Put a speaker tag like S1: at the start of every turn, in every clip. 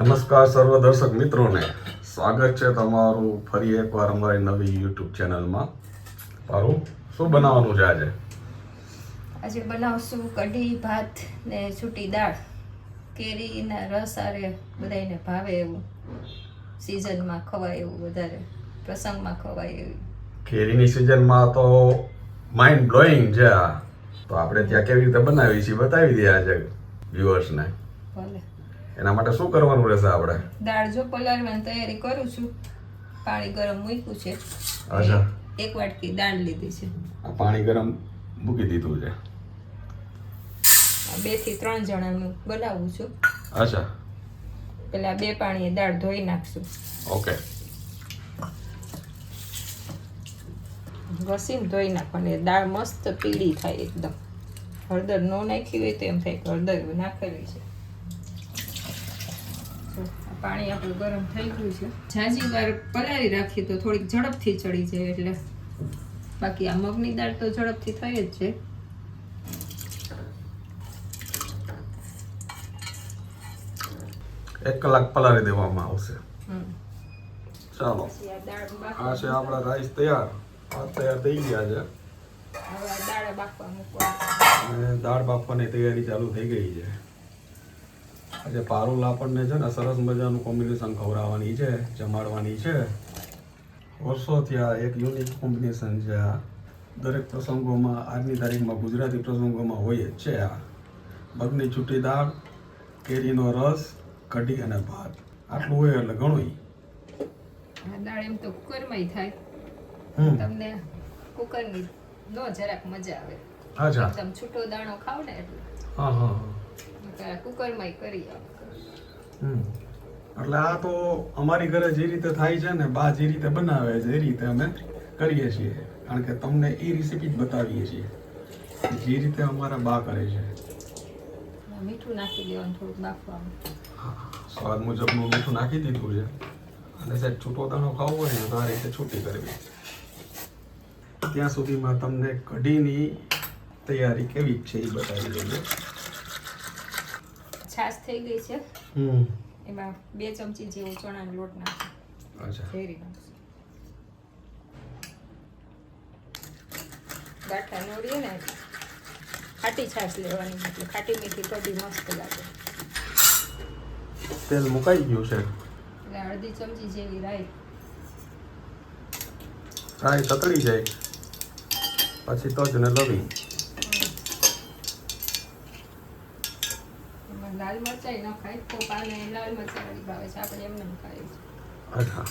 S1: નમસ્કાર સર્વ દર્શક મિત્રોને. સ્વાગત છે તમારું ફરી એકવાર અમારી નવી યુટ્યુબ ચેનલમાં. પારું શું બનાવવાનું છે આજે?
S2: આજે બનાવશું કઢી ભાત ને છૂટી દાળ. કેરીના રસ આરે બધાયને ભાવે એવું. સિઝનમાં ખવાય એવું વધારે. પ્રસંગમાં ખવાય એવું.
S1: કેરીની સિઝનમાં તો માઇન્ડ બ્લોઈંગ છે આ. તો આપણે ત્યાં કેવી રીતે બનાવી છીએ બતાવી દઈએ આજે વ્યુઅર્સને
S2: ભલે.
S1: એના માટે શું કરવાનું રહેશે આપણે?
S2: દાળ જો પલાળવાની તૈયારી કરું છું. પાણી ગરમ મૂક્યું છે.
S1: અચ્છા.
S2: એક વાટકી દાળ લીધી છે.
S1: આ પાણી ગરમ મૂકી દીધું છે.
S2: બેથી ત્રણ જણાનું બનાવું છું.
S1: અચ્છા.
S2: પેલા બે પાણીએ દાળ ધોઈ નાખશું.
S1: ઓકે.
S2: ઘસીને ધોઈ નાખવાની. દાળ મસ્ત પીળી થાય એકદમ. હળદર ન નાખી હોય તો એમ થાય કે હળદર નાખેલી છે. પાણી આપણું ગરમ થઈ ગયું છે. ઝાઝી વાર પલાળી રાખીએ તો થોડીક ઝડપથી ચડી જાય એટલે બાકી આ મગની દાળ તો ઝડપથી થઈ જ છે.
S1: એક કલાક પલાળી દેવામાં આવશે. ચાલો.
S2: આ
S1: છે આપણા રાઈસ તૈયાર. આ તૈયાર થઈ ગયા છે.
S2: હવે દાળ બાફવા મૂકવા
S1: દાળ બાફવાની તૈયારી ચાલુ થઈ ગઈ છે. આજે પારુલ આપણને છે ને સરસ મજાનું કોમ્બિનેશન ખવડાવવાની છે જમાડવાની છે. વર્ષોથી આ એક યુનિક કોમ્બિનેશન છે આ. દરેક પ્રસંગોમાં આજની તારીખમાં ગુજરાતી પ્રસંગોમાં હોય જ છે આ. મગની છૂટી દાળ કેરીનો રસ કઢી અને ભાત. આટલું હોય એટલે ઘણું
S2: દાળ એમ તો કુકરમાં થાય. તમને કુકરની નો જરાક મજા આવે. એકદમ છૂટો દાણો ખાવ ને એટલે.
S1: હા હા. હા
S2: કરી
S1: હમ. એટલે આ તો અમારી ઘરે જે રીતે થાય છે ને બા જે રીતે બનાવે છે એ રીતે અમે કરીએ છીએ. કારણ કે તમને એ રેસીપી જ બતાવીએ છીએ. જે રીતે અમારા બા કરે છે.
S2: મીઠું નાખી દેવાનું થોડુંક બાફવામાં
S1: સ્વાદ મુજબનું મીઠું નાખી દીધું છે. અને સાહેબ છૂટો દાણો ખાવો હોય ને તો આ રીતે છૂટી કરવી. ત્યાં સુધીમાં તમને કઢીની તૈયારી કેવી છે એ બતાવી દઈએ.
S2: છાશ થઈ ગઈ છે. એમાં બે ચમચી જેવો ચણાનો લોટ નાખો. ફેરી ગાંઠા નોડીએ ને ખાટી છાશ લેવાની એટલે ખાટી મીઠી કઢી મસ્ત લાગે.
S1: તેલ મુકાઈ ગયું છે?
S2: એટલે અડધી ચમચી જેવી રાઈ.
S1: રાઈ તતડી જાય. પછી તજ ને લવિંગ
S2: એમાં લાલ મરચાઈ ન ખાય પોપાને લાલ મરચાઈ ભાવે છે આપણે એમને ખાઈએ છીએ.
S1: અચ્છા.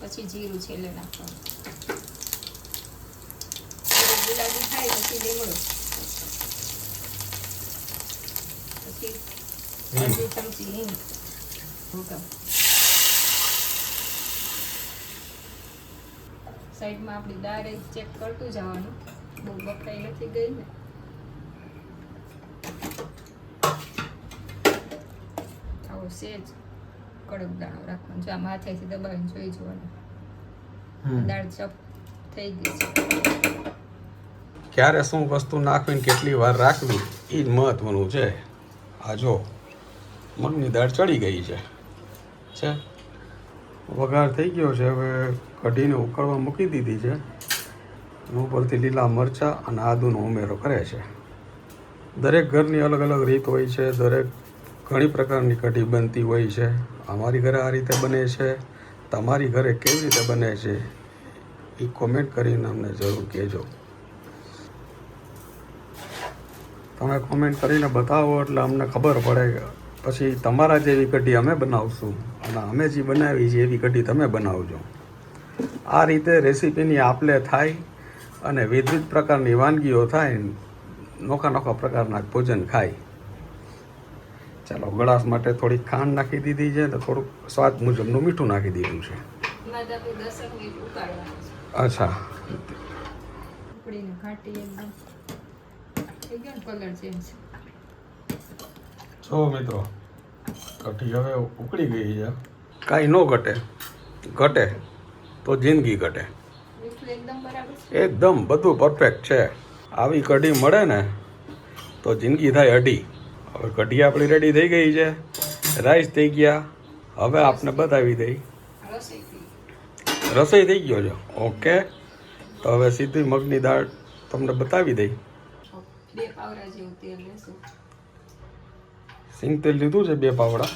S2: પછી જીરું છેલ્લે નાખવાનું. ગુલાબી થાય પછી લીમડો. પછી અડધી ચમચી હિંગ. સાઈડમાં આપણી દાળ ચેક કરતું જવાનું. બહુ બફાઈ નથી ગઈ ને આવો સેજ કડક દાણો રાખવાનો જો આમ હાથેથી દબાવીને જોઈ જોવાનું. દાળ ચપ થઈ ગઈ છે.
S1: ક્યારે શું વસ્તુ નાખવીને કેટલી વાર રાખવી એ જ મહત્વનું છે. આ જો મગની દાળ ચડી ગઈ છે. છે? વઘાર થઈ ગયો છે. હવે કઢીને ઉકળવા મૂકી દીધી છે. ઉપરથી લીલા મરચાં અને આદુનો ઉમેરો કરે છે. દરેક ઘરની અલગ અલગ રીત હોય છે. દરેક ઘણી પ્રકારની કઢી બનતી હોય છે. અમારી ઘરે આ રીતે બને છે. તમારી ઘરે કેવી રીતે બને છે? એ કોમેન્ટ કરીને અમને જરૂર કહેજો. તમે કોમેન્ટ કરીને બતાવો એટલે અમને ખબર પડે પછી તમારા જેવી કઢી અમે બનાવશું અને અમે જે બનાવી છે એવી કઢી તમે બનાવજો. આ રીતે રેસીપીની આપલે થાય અને વિવિધ પ્રકારની વાનગીઓ થાય નોખા નોખા પ્રકારના ભોજન ખાય. ચાલો ગળાશ માટે થોડી ખાંડ નાખી દીધી છે તો થોડુંક સ્વાદ મુજબનું મીઠું નાખી દીધું છે. અચ્છા. જો મિત્રો કઠી હવે ઉકળી ગઈ છે. કાંઈ ન ઘટે. ઘટે તો જિંદગી ઘટે.
S2: એકદમ
S1: એકદમ બધું પરફેક્ટ છે. આવી કઢી મળે ને તો જિંદગી થાય અઢી. હવે કઢી આપણી રેડી થઈ ગઈ છે. રાઈસ થઈ ગયા. હવે આપને બતાવી દઈ.
S2: રસોઈ થઈ
S1: ગયો છે. ઓકે તો હવે સીધી મગની દાળ તમને બતાવી દઈ. સિંગ તેલ લીધું છે બે પાવડા.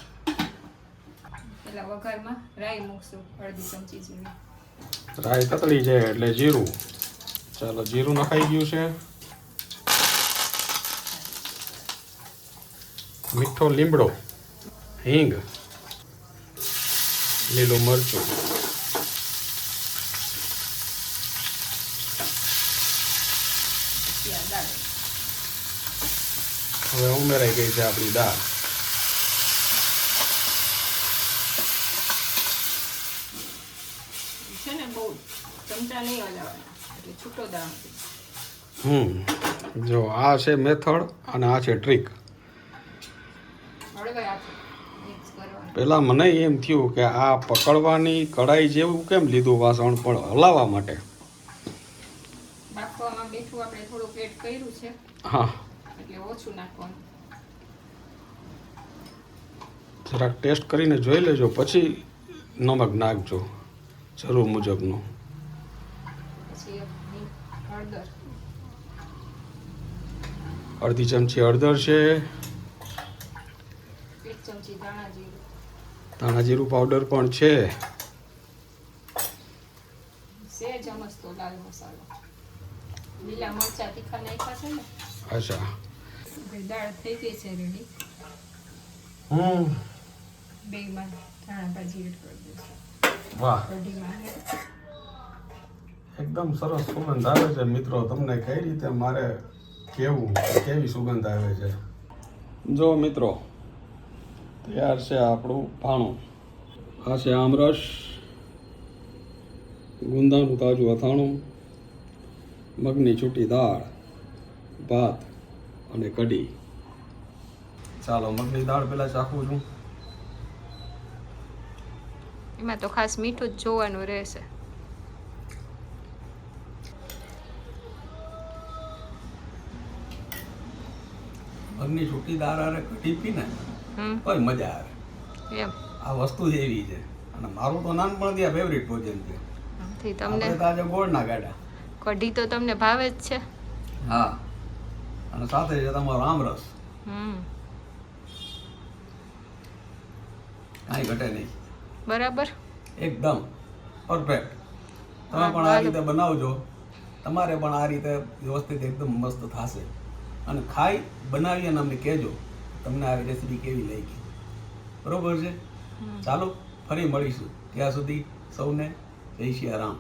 S2: રાઈ
S1: તતળી જાય એટલે જીરું. ચાલો જીરું નખાઈ ગયું છે. મીઠો લીમડો હિંગ લીલું મરચું. હવે ઉમેરાઈ ગઈ છે આપણી દાળ. હમ જો આ છે મેથડ અને આ છે ટ્રીક. પહેલાં મને એમ થયું કે આ પકડવાની કડાઈ જેવું કેમ લીધું વાસણ પણ હલાવવા માટે? હા. જરાક ટેસ્ટ કરીને જોઈ લેજો પછી નમક નાખજો જરૂર મુજબનું. અડધી ચમચી હળદર છે.
S2: એક ચમચી ધાણા જીરું.
S1: ધાણા જીરું પાવડર પણ છે. અચ્છા.
S2: દાળ થઈ ગઈ છે રેડી
S1: હમ.
S2: બેમાં ધાણા ભાજી એડ કરી દઈશું.
S1: વાહ. એકદમ સરસ સુગંધ આવે છે. મિત્રો તમને કઈ રીતે મારે કેવું કેવી સુગંધ આવે છે? જો મિત્રો તૈયાર છે આપણું ભાણું. આ છે આમરસ ગુંદાનું તાજું અથાણું મગની છૂટી દાળ ભાત અને કઢી. ચાલો મગની દાળ પહેલાં ચાખું છું.
S2: એમાં તો ખાસ મીઠું જ જોવાનું રહેશે.
S1: મગની છૂટી દાળ અને કઢી પીને તોય મજા આવે.
S2: એમ.
S1: આ વસ્તુ જ એવી છે. અને મારું તો નાનપણથી આ ફેવરિટ ભોજન છે.
S2: તમને
S1: તો આજે ગોળના ગાડા.
S2: કઢી તો તમને ભાવે જ છે.
S1: હા. અને સાથે છે તમારો આમરસ.
S2: હમ.
S1: કાંઈ ઘટે નહીં.
S2: બરાબર.
S1: એકદમ પરફેક્ટ તમે પણ આ રીતે બનાવજો. તમારે પણ આ રીતે વ્યવસ્થિત એકદમ મસ્ત થશે. અને ખાઈ બનાવી અને અમને કહેજો. તમને આવી રેસીપી કેવી લાગી? બરોબર છે? ચાલો ફરી મળીશું. ત્યાં સુધી સૌને જય શ્રી રામ.